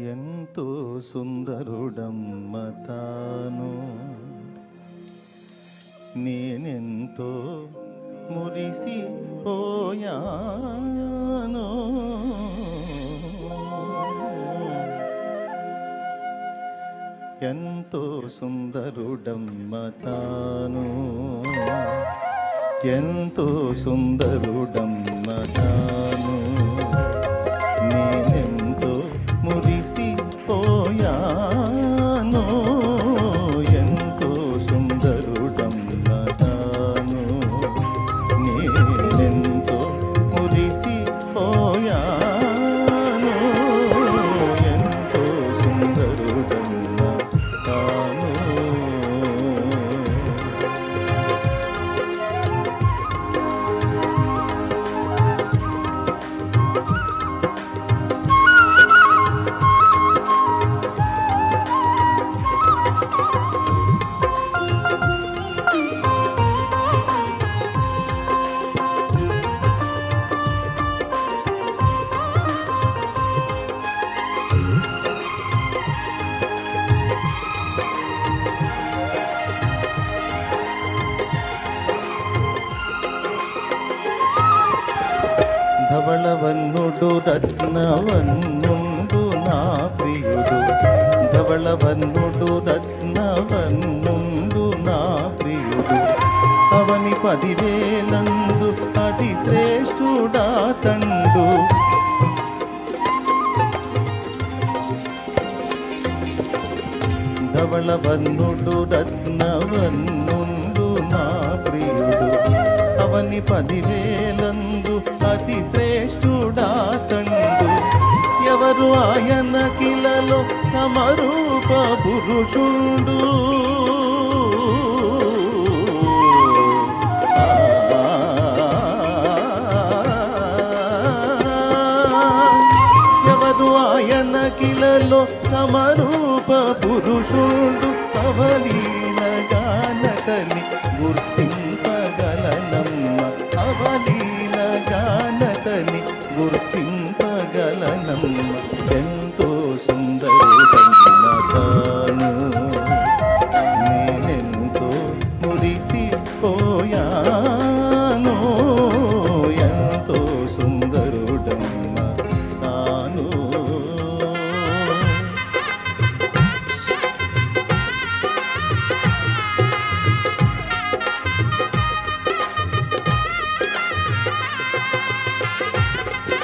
ఎంతో సుందరుడమ్మ తాను. నేనెంతో మురిసిపోయాను. ఎంతో సుందరుడమ్మ తాను. ఎంతో సుందరుడమ్మ తాను. ధవళవన్నుడు రత్నవన్నుండు నా ప్రియుడు. ధవళవన్నుడు రత్నవన్నుండు నా ప్రియుడు. అవని పదివేలందు అతి శ్రేష్ఠుడా తండు. ధవళవన్నుడు రత్నవన్నుండు నా ప్రియుడు. అవని పదివేలందు కిలలో సమరూప పురుషుండు. ఎవరు ఆయన కిలలో సమరూప పురుషుడు? అవలీల గానకని గుర్తింపగలనమ్మ. అవలీన గానకని గుర్తింపగలనమ్మ.